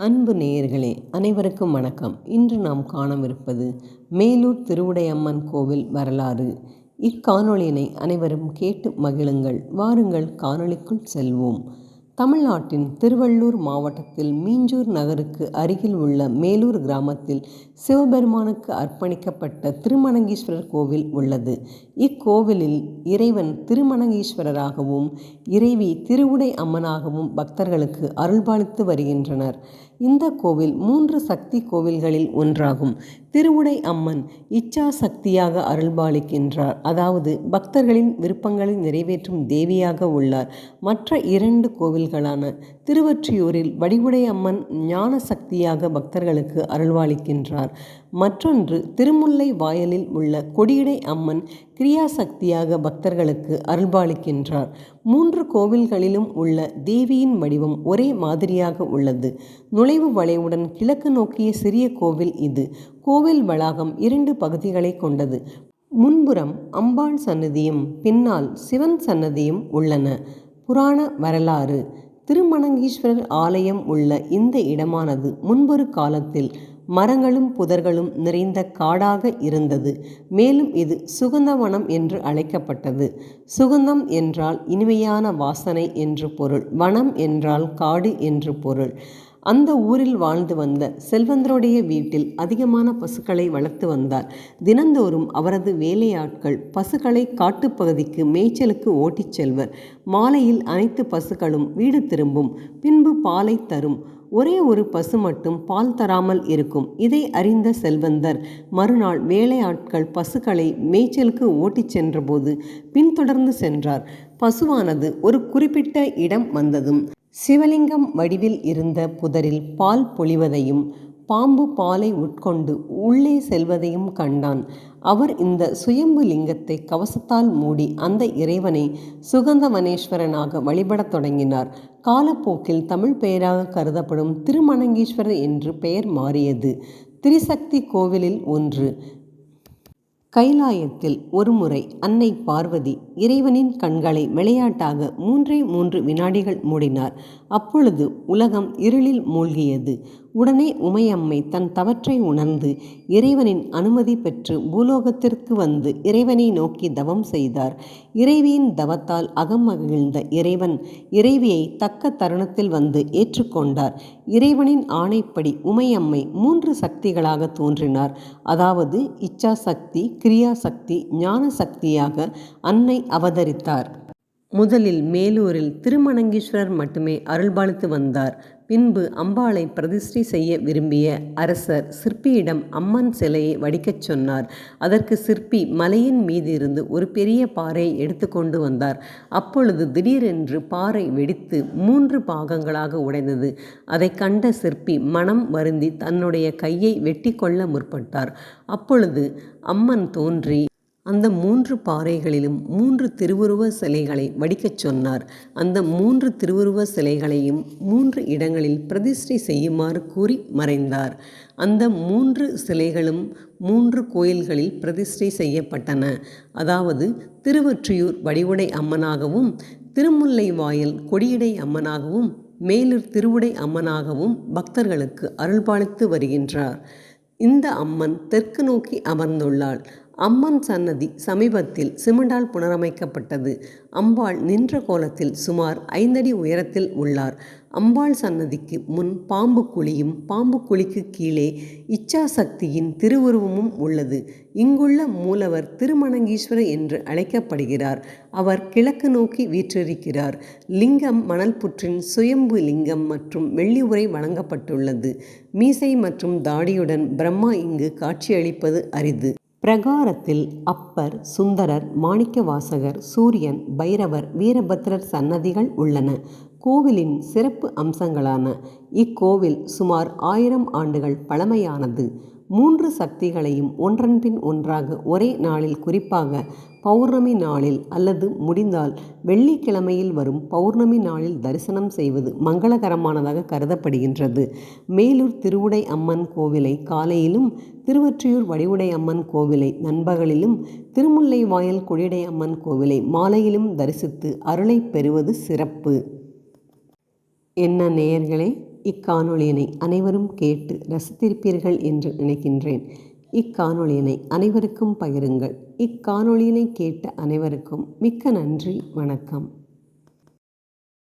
அன்பு நேயர்களே அனைவருக்கும் வணக்கம். இன்று நாம் காணவிருப்பது மேலூர் திருவுடையம்மன் கோவில் வரலாறு. இக்காணொளியினை அனைவரும் கேட்டு மகிழுங்கள். வாருங்கள் காணொளிக்குள் செல்வோம். தமிழ்நாட்டின் திருவள்ளூர் மாவட்டத்தில் மீஞ்சூர் நகருக்கு அருகில் உள்ள மேலூர் கிராமத்தில் சிவபெருமானுக்கு அர்ப்பணிக்கப்பட்ட திருமணங்கீஸ்வரர் கோவில் உள்ளது. இக்கோவிலில் இறைவன் திருமணங்கீஸ்வரராகவும் இறைவி திருவுடை அம்மனாகவும் பக்தர்களுக்கு அருள்பாலித்து வருகின்றனர். இந்த கோவில் மூன்று சக்தி கோவில்களில் ஒன்றாகும். திருவுடை அம்மன் இச்சா சக்தியாக அருள்பாலிக்கின்றார். அதாவது பக்தர்களின் விருப்பங்களை நிறைவேற்றும் தேவியாக உள்ளார். மற்ற இரண்டு கோவில்களான திருவற்றியூரில் வடிவுடை அம்மன் ஞான சக்தியாக பக்தர்களுக்கு அருள்வாளிக்கின்றார் மற்றொன்று திருமுல்லை வாயலில் உள்ள கொடியடை அம்மன் கிரியாசக்தியாக பக்தர்களுக்கு அருள்பாலிக்கின்றார். மூன்று கோவில்களிலும் உள்ள தேவியின் வடிவம் ஒரே மாதிரியாக உள்ளது. நுழைவு வளைவுடன் கிழக்கு நோக்கிய சிறிய கோவில் இது. கோவில் வளாகம் இரண்டு பகுதிகளை கொண்டது. முன்புறம் அம்பாள் சன்னதியும் பின்னால் சிவன் சன்னதியும் உள்ளன. புராண வரலாறு. திருமணங்கீஸ்வரர் ஆலயம் உள்ள இந்த இடமானது முன்பொரு காலத்தில் மரங்களும் புதர்களும் நிறைந்த காடாக இருந்தது. மேலும் இது சுகந்தவனம் என்று அழைக்கப்பட்டது. சுகந்தம் என்றால் இனிமையான வாசனை என்று பொருள் வனம் என்றால் காடு என்று பொருள். அந்த ஊரில் வாழ்ந்து வந்த செல்வந்தருடைய வீட்டில் அதிகமான பசுக்களை வளர்த்து வந்தார். தினந்தோறும் அவரது வேலையாட்கள் பசுக்களை காட்டுப்பகுதிக்கு மேய்ச்சலுக்கு ஓட்டிச் செல்வர். மாலையில் அனைத்து பசுக்களும் வீடு திரும்பும் பின்பு பாலை தரும். ஒரே ஒரு பசு மட்டும் பால் தராமல் இருக்கும். இதை அறிந்த செல்வந்தர் மறுநாள் வேலையாட்கள் பசுக்களை மேய்ச்சலுக்கு ஓட்டிச் சென்றபோது பின்தொடர்ந்து சென்றார். பசுவானது ஒரு குறிப்பிட்ட இடம் வந்ததும் சிவலிங்கம் வடிவில் இருந்த புதரில் பால் பொழிவதையும் பாம்பு பாலை உட்கொண்டு உள்ளே செல்வதையும் கண்டான். அவர் இந்த சுயம்பு லிங்கத்தை கவசத்தால் மூடி அந்த இறைவனை சுகந்தவனேஸ்வரனாக வழிபடத் தொடங்கினார். காலப்போக்கில் தமிழ் பெயராக கருதப்படும் திருமணங்கீஸ்வரர் என்று பெயர் மாறியது. திரிசக்தி கோவிலில் ஒன்று கைலாயத்தில் ஒருமுறை அன்னை பார்வதி இறைவனின் கண்களை விளையாட்டாக மூன்றே மூன்று வினாடிகள் மூடினார். அப்பொழுது உலகம் இருளில் மூழ்கியது. உடனே உமையம்மை தன் தவற்றை உணர்ந்து இறைவனின் அனுமதி பெற்று பூலோகத்திற்கு வந்து இறைவனை நோக்கி தவம் செய்தார். இறைவியின் தவத்தால் அகமகிழ்ந்த இறைவன் இறைவியை தக்க தருணத்தில் வந்து ஏற்றுக்கொண்டார். இறைவனின் ஆணைப்படி உமையம்மை மூன்று சக்திகளாக தோன்றினார். அதாவது இச்சா சக்தி கிரியா சக்தி ஞான சக்தியாக அன்னை அவதரித்தார். முதலில் மேலூரில் திருமணங்கீஸ்வரர் மட்டுமே அருள்பாலித்து வந்தார். பின்பு அம்பாளை பிரதிஷ்டை செய்ய விரும்பிய அரசர் சிற்பியிடம் அம்மன் சிலையை வடிக்கச் சொன்னார். அதற்கு சிற்பி மலையின் மீதிருந்து ஒரு பெரிய பாறையை எடுத்துக்கொண்டு வந்தார். அப்பொழுது திடீரென்று பாறை வெடித்து மூன்று பாகங்களாக உடைந்தது. அதை கண்ட சிற்பி மனம் வருந்தி தன்னுடைய கையை வெட்டி கொள்ள முற்பட்டார். அப்பொழுது அம்மன் தோன்றி அந்த மூன்று பாறைகளிலும் மூன்று திருவுருவ சிலைகளை வடிக்கச் சொன்னார். அந்த மூன்று திருவுருவ சிலைகளையும் மூன்று இடங்களில் பிரதிஷ்டை செய்யுமாறு கூறி மறைந்தார். அந்த மூன்று சிலைகளும் மூன்று கோயில்களில் பிரதிஷ்டை செய்யப்பட்டன. அதாவது திருவொற்றியூர் வடிவுடை அம்மனாகவும் திருமுல்லை வாயில் கொடியடை அம்மனாகவும் மேலூர் திருவுடை அம்மனாகவும் பக்தர்களுக்கு அருள்பாலித்து வருகின்றார். இந்த அம்மன் தெற்கு நோக்கி அமர்ந்துள்ளாள். அம்மன் சன்னதி சமீபத்தில் சிமெண்டால் புனரமைக்கப்பட்டது. அம்பாள் நின்ற கோலத்தில் சுமார் ஐந்தடி உயரத்தில் உள்ளார். அம்பாள் சன்னதிக்கு முன் பாம்பு குழியும் பாம்பு குழிக்கு கீழே இச்சாசக்தியின் திருவுருவமும் உள்ளது. இங்குள்ள மூலவர் திருமணங்கீஸ்வரர் என்று அழைக்கப்படுகிறார். அவர் கிழக்கு நோக்கி வீற்றிருக்கிறார். லிங்கம் மணல் புற்றின் சுயம்பு லிங்கம் மற்றும் வெள்ளி உரை வழங்கப்பட்டுள்ளது. மீசை மற்றும் தாடியுடன் பிரம்மா இங்கு காட்சியளிப்பது அரிது. பிரகாரத்தில் அப்பர் சுந்தரர் மாணிக்கவாசகர் சூரியன் பைரவர் வீரபத்ரர் சன்னதிகள் உள்ளன. கோவிலின் சிறப்பு அம்சங்களான இக்கோவில் சுமார் ஆயிரம் ஆண்டுகள் பழமையானது. மூன்று சக்திகளையும் ஒன்றன்பின் ஒன்றாக ஒரே நாளில் குறிப்பாக பௌர்ணமி நாளில் அல்லது முடிந்தால் வெள்ளிக்கிழமையில் வரும் பௌர்ணமி நாளில் தரிசனம் செய்வது மங்களகரமானதாக கருதப்படுகின்றது. மேலூர் திருவுடை அம்மன் கோவிலை காலையிலும் திருவற்றியூர் வடிவுடை அம்மன் கோவிலை நண்பகலிலும் திருமுல்லை வாயல் குழிடை அம்மன் கோவிலை மாலையிலும் தரிசித்து அருளை பெறுவது சிறப்பு. என்ன நேயர்களே? இக்காணொளியினை அனைவரும் கேட்டு ரசித்திருப்பீர்கள் என்று நினைக்கின்றேன். இக்காணொளியினை அனைவருக்கும் பகிருங்கள். இக்காணொளியினை கேட்ட அனைவருக்கும் மிக்க நன்றி. வணக்கம்.